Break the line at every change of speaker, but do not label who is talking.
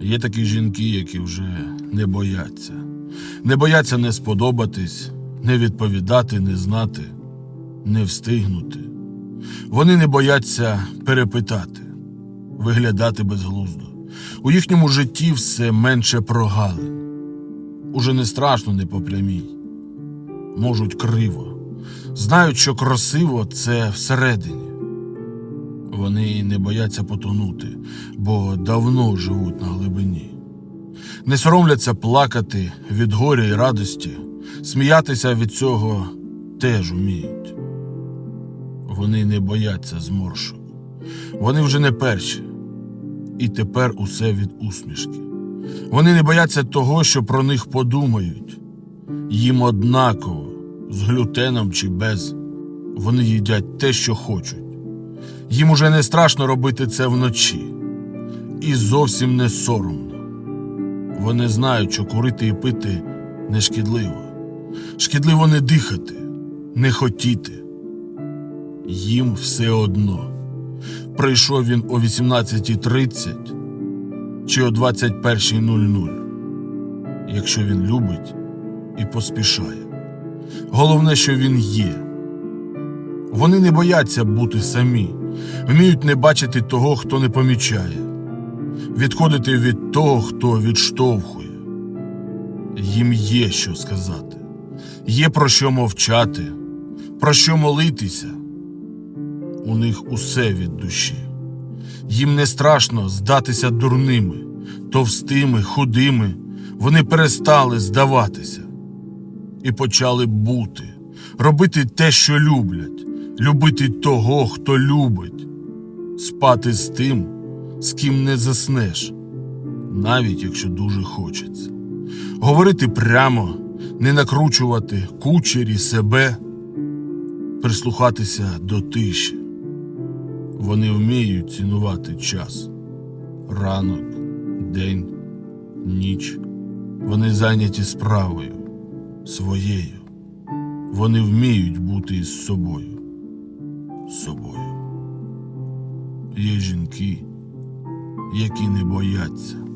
Є такі жінки, які вже не бояться. Не бояться не сподобатись, не відповідати, не знати, не встигнути. Вони не бояться перепитати, виглядати безглуздо. У їхньому житті все менше прогалин. Уже не страшно не по прямій. Можуть криво. Знають, що красиво це всередині. Вони не бояться потонути, бо давно живуть на глибині. Не соромляться плакати від горя і радості, сміятися від цього теж уміють. Вони не бояться зморшок. Вони вже не перші. І тепер усе від усмішки. Вони не бояться того, що про них подумають. Їм однаково, з глютеном чи без. Вони їдять те, що хочуть. Їм уже не страшно робити це вночі. І зовсім не соромно. Вони знають, що курити і пити не шкідливо. Шкідливо не дихати, не хотіти. Їм все одно. Прийшов він о 18.30 чи о 21.00, якщо він любить і поспішає. Головне, що він є. Вони не бояться бути самі, вміють не бачити того, хто не помічає, відходити від того, хто відштовхує. Їм є що сказати, є про що мовчати, про що молитися. У них усе від душі. Їм не страшно здатися дурними, товстими, худими. Вони перестали здаватися і почали бути, робити те, що люблять, любити того, хто любить, спати з тим, з ким не заснеш, навіть якщо дуже хочеться. Говорити прямо, не накручувати кучері себе, прислухатися до тиші. Вони вміють цінувати час. Ранок, день, ніч. Вони зайняті справою, своєю. Вони вміють бути із собою. Собою. Є жінки, які не бояться.